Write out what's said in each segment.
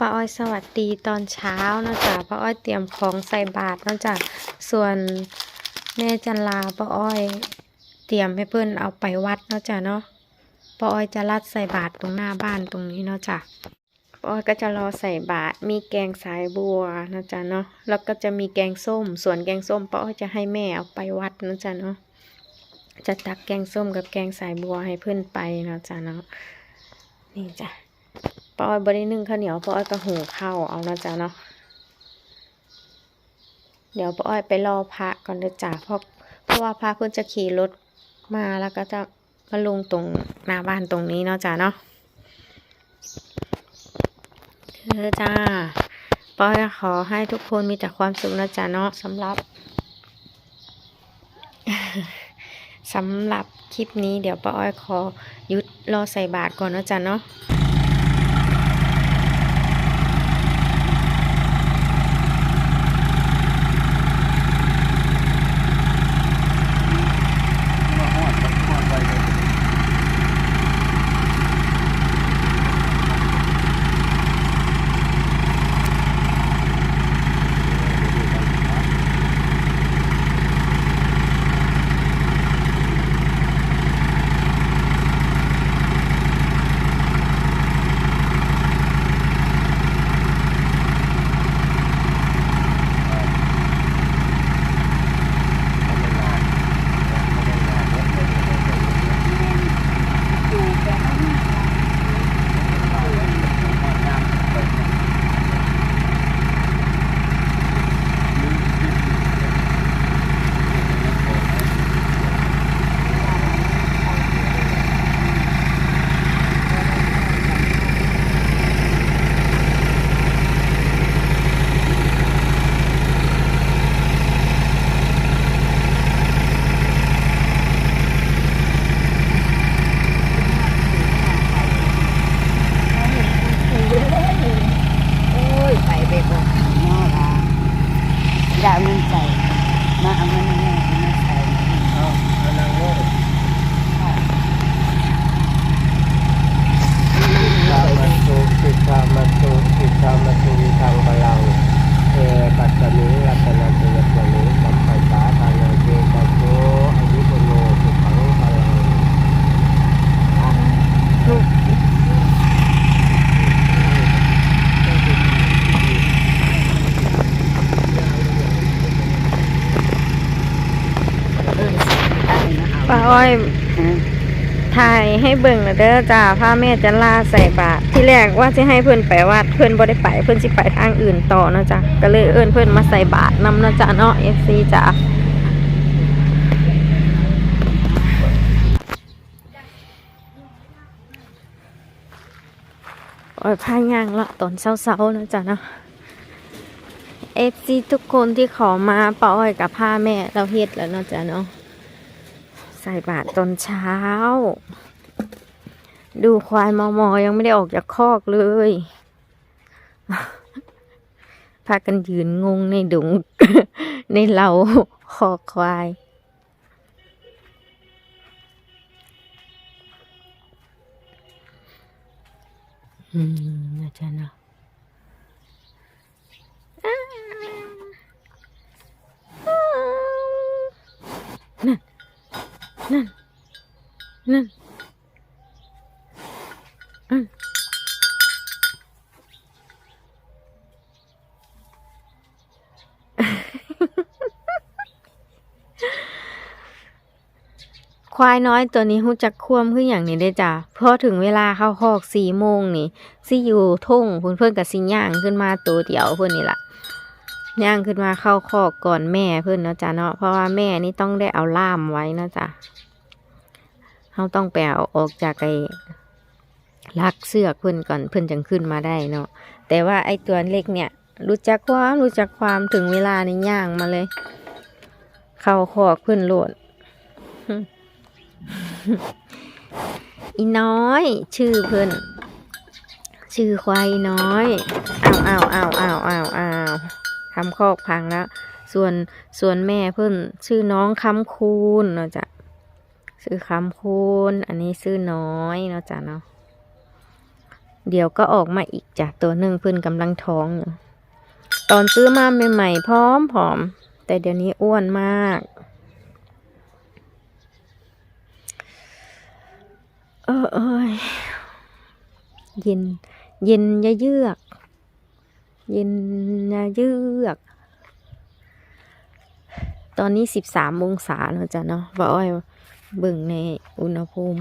ป้าอ้อยสวัสดีตอนเช้านะจ๊ะป้าอ้อยเตรียมของใส่บาตรนะจ๊ะส่วนแม่จันลาป้าอ้อย เตรียมให้เพื่อนเอาไปวัดนะจ๊ะเนาะป้าอ้อยจะรัดใส่บาตรตรงหน้าบ้านตรงนี้เนาะจ๊ะป้าอ้อยก็จะรอใส่บาตรมีแกงสายบัวนะจ๊ะเนาะแล้วก็จะมีแกงส้ม ส่วนแกงส้มป้าอ้อยจะให้แม่เอาไปวัดนะจ๊ะเนาะจะตักแกงส้มกับแกงสายบัวให้เพื่อนไปนะจ๊ะเนาะนี่จ้ะ ป้าอ้อยบริหนึ่งข้าวเหนียวป้าอ้อยก็หุงข้าวเอานะจ๊ะเนาะเดี๋ยวป้าอ้อยไปรอพระก่อนเด้อจ้ะเพราะเพราะว่าพระเพิ่นจะขี่รถมาแล้วก็จะมาลงตรงหน้าบ้านตรงนี้เนาะจ้ะเนาะเด้อจ้าป้าอ้อยขอให้ทุกคนมีแต่ความสุขนะจ๊ะเนาะสำหรับสำหรับคลิปนี้เดี๋ยวป้าอ้อยขอยุดรอใส่บาตรก่อนนะจ๊ะเนาะ อ้อยถ่ายให้เบิ่งเด้อจ้าพาแม่จะลาใส่บาตรที่แรกว่าจะให้เพื่อนไปวัดเพื่อนบ่ได้ไปเพื่อนสิไปทางอื่นต่อเนาะจ้ะก็เลยเอิ้นเพื่อนมาใส่บาตรนำเนาะจ้ะเนาะ FC จ้ะโอ้ยพาย่างละตอนเช้าๆเนาะจ้ะเนาะ FC ทุกคนที่ขอมาป้าอ้อยกับพาแม่เราเฮ็ดแล้วเนาะจ้ะเนาะ ส่บาตรตอนเช้า ดูควายมอมอยังไม่ได้ออกจากคอกเลย พากันยืนงงในดุง ในเหลาคอกควาย อืมนะจ๊ะเนาะนั่น นั่น นั่นอืมควายน้อยตัวนี้หูจักควมขึ้นอย่างนี้ได้จ้ะพอถึงเวลาเข้าคอกสี่โมงนี่สิอยู่ทุ่งเพื่อนเพื่อนกับสิย่างขึ้นมาตัวเดียวเพื่อนนี่ละ ย่างขึ้นมาเข้าคอกก่อนแม่เพื่อนเนาะจ้ะเนาะเพราะว่าแม่นี่ต้องได้เอาล่ามไว้เนาะจ้ะเขาต้องไปเอาออกจากไอ้ลักเสือกเพื่อนก่อนเพื่อนจึงขึ้นมาได้เนาะแต่ว่าไอ้ตัวเล็กเนี่ยรู้จักความรู้จักความถึงเวลาในย่างมาเลย เข้าคอกเพื่อนโหลดอีน้อย ชื่อเพื่อนชื่อควายน้อยอ้าวอ้าวอ้าวอ้าวอ้าวอ้าว ทำคอกพังแล้ว ส่วนส่วนแม่เพื่นชื่อน้องคำคูณเนาะจ้ะซื้อคำคูณอันนี้ซื้อน้อยเนาะจ้ะเนาะเดี๋ยวก็ออกมาอีกจ้ะตัวหนึ่งเพิ่นกำลังท้องอยู่ตอนซื้อมาใหม่ๆพร้อมผอม แต่เดี๋ยวนี้อ้วนมาก เออเอยเย็น เย็นยะเยือก เย็นยะเยือก ตอนนี้สิบสามองศาเนอะจ้ะเนาะว่าอ้อยเบิ่งในอุณหภูมิ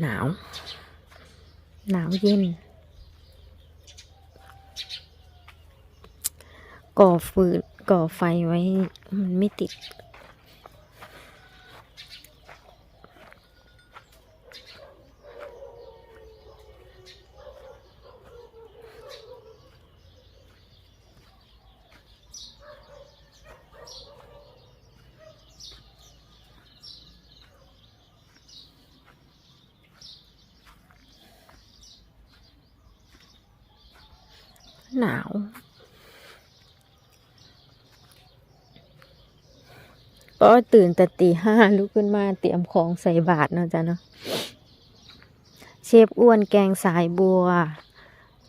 หนาว หนาวเย็น ก่อฟืนก่อไฟไว้มันไม่ติด หนาว ก็ตื่นแต่ตีห้าลุกขึ้นมาเตรียมของใส่บาตรเนาะจ๊ะเนาะเชฟอ้วนแกงสายบัว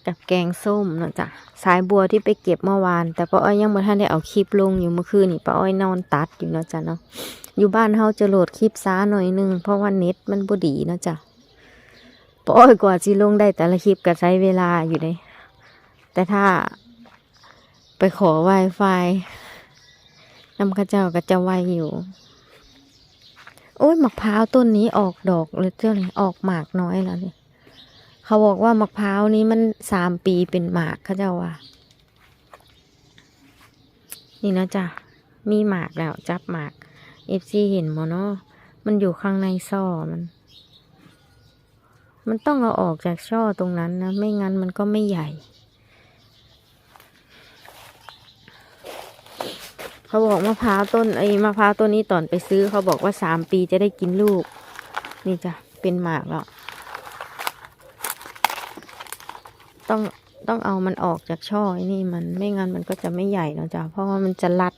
กับแกงส้มเนาะจ๊ะสายบัวที่ไปเก็บเมื่อวาน แต่ป้าอ้อยยังไม่ทันได้เอาคลิปลงอยู่เมื่อคืนนี่ป้าอ้อยนอนตัดอยู่เนาะจ๊ะเนาะอยู่บ้านเฮาจะโหลดคลิปซ้าหน่อยนึงเพราะว่าเน็ตมันบ่ดีเนาะจ๊ะป้าอ้อยกว่าสิลงได้แต่ละคลิปก็ใช้เวลาอยู่เลย แต่ถ้าไปขอ Wi-Fi นำข้าเจ้าก็จะไวอยู่ โอ้ยมะพร้าวต้นนี้ออกดอกเลยเจ้าเลยออกหมากน้อยแล้วเนี่ยเขาบอกว่ามะพร้าวนี้มันสามปีเป็นหมากเขาเจ้าว่า นี่นะจ๊ะ มีหมากแล้ว จับหมากเอฟซีเห็นมอเนาะมันอยู่ข้างในซ่อมัน มันต้องเอาออกจากช่อตรงนั้นนะ ไม่งั้นมันก็ไม่ใหญ่ เขาบอกมะพร้าวต้นไอ้มะพร้าวต้นนี้ตอนไปซื้อเขาบอกว่าสามปีจะได้กินลูก นี่จ้ะเป็นหมากแล้วต้องต้องเอามันออกจากช่อไอ้นี่มันไม่งั้นมันก็จะไม่ใหญ่แล้วจ้ะเพราะว่ามันจะรัด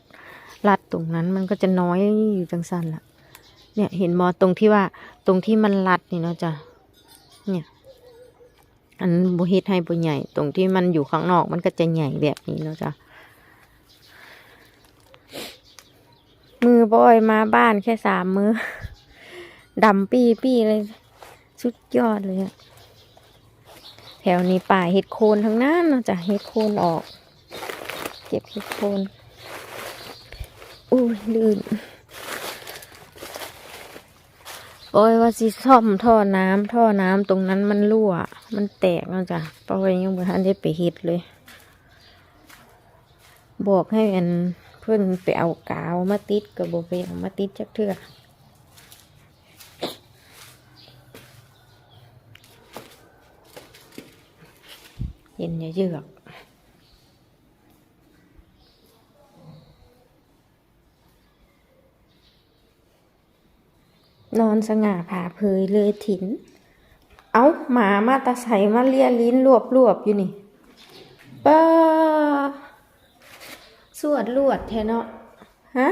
รัดตรงนั้นมันก็จะน้อยอยู่จังสันละเนี่ยเห็นมอตรงที่ว่าตรงที่มันรัดนี่เนาะจ้ะเนี่ยอันบุฮิตให้บุใหญ่ ตรงที่มันอยู่ข้างนอกมันก็จะใหญ่แบบนี้เนาะจ้ะ อบอยมาบ้านแค่สามมือดำปีปีเลยสุดยอดเลยอะแถวนี้ป่าเห็ดโคนทั้งนั้นเนาะจ้ะเห็ดโคนออก เก็บเห็ดโคนอุ้ยลื่นโอ้ยว่าสิซ่อมท่อน้ำท่อน้ำตรงนั้นมันรั่ว มันแตกเนาะจ้ะปอยยังไม่ทันได้ไปเฮ็ดเลย บอกให้อัน เพื่อนไปเอากาวมาติดกับโบไปเอามาติดจักเทื่อเย็นเยือกนอนสง่าผ่าเผยเลยถิ่น เอาหมามาตาใสมาเลียลิ้นรวบรวบอยู่นี่ป้า สวดลวดแทเนาะฮะ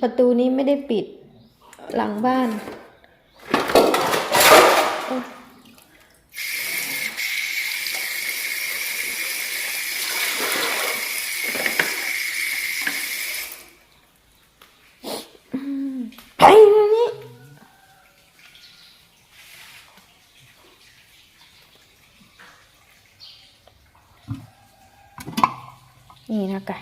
ประตูนี้ไม่ได้ปิดหลังบ้านโอ๊ยอืมไปเดี๋ยวนี้ นี่นะคะ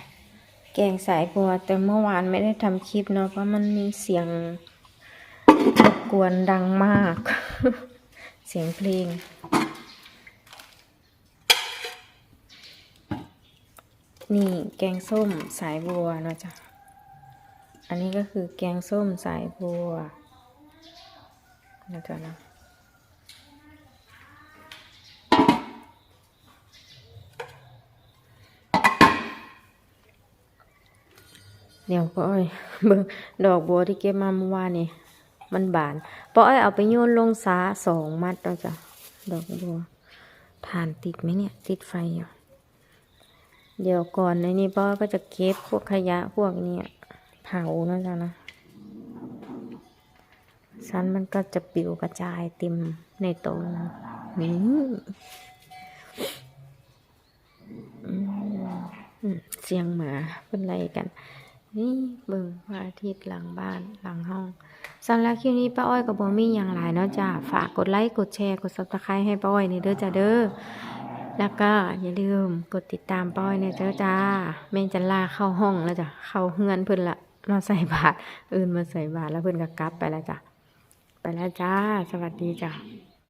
แกงสายบัว แต่เมื่อวานไม่ได้ทำคลิปเนาะเพราะมันมีเสียงรบกวนดังมาก เสียงเพลง นี่แกงส้มสายบัวเนาะจ๊ะอันนี้ก็คือแกงส้มสายบัวนะจ๊ะนะ เดี๋ยวป้าอ้อยเบิ่งดอกบัวที่เก็บมาเมื่อวานนี่มันบานป้าอ้อยเอาไปโยนลงสาสองมัดแล้วจ้ะดอกบัวทานติดไหมเนี่ย ติดไฟอยู่เดี๋ยวก่อนในนี้ป้าอ้อยก็จะเก็บพวกขยะพวกนี้เผานะจ๊ะนะสันมันก็จะปิวกระจายเต็มในตรงนี้อืมอืมเสียงหมาเป็นไรกัน นี่เบิ่งพระอาทิตย์หลังบ้านหลังห้องสำหรับคลิปนี้ป้าอ้อยกับบ่มีอย่างหลายเนาะจ้ะฝากกดไลค์กดแชร์กด Subscribe ให้ป้าอ้อยนี่เด้อจ้ะเด้อแล้วก็อย่าลืมกดติดตามป้าอ้อยในเด้อจ้าแม่งจะลาเข้าห้องแล้วจ้ะเข้าเฮือนเพิ่นละมาใส่บาตรอื่นมาใส่บาตรแล้วเพิ่นก็กลับไปแล้วจ้ะไปแล้วจ้า สวัสดีจ้ะ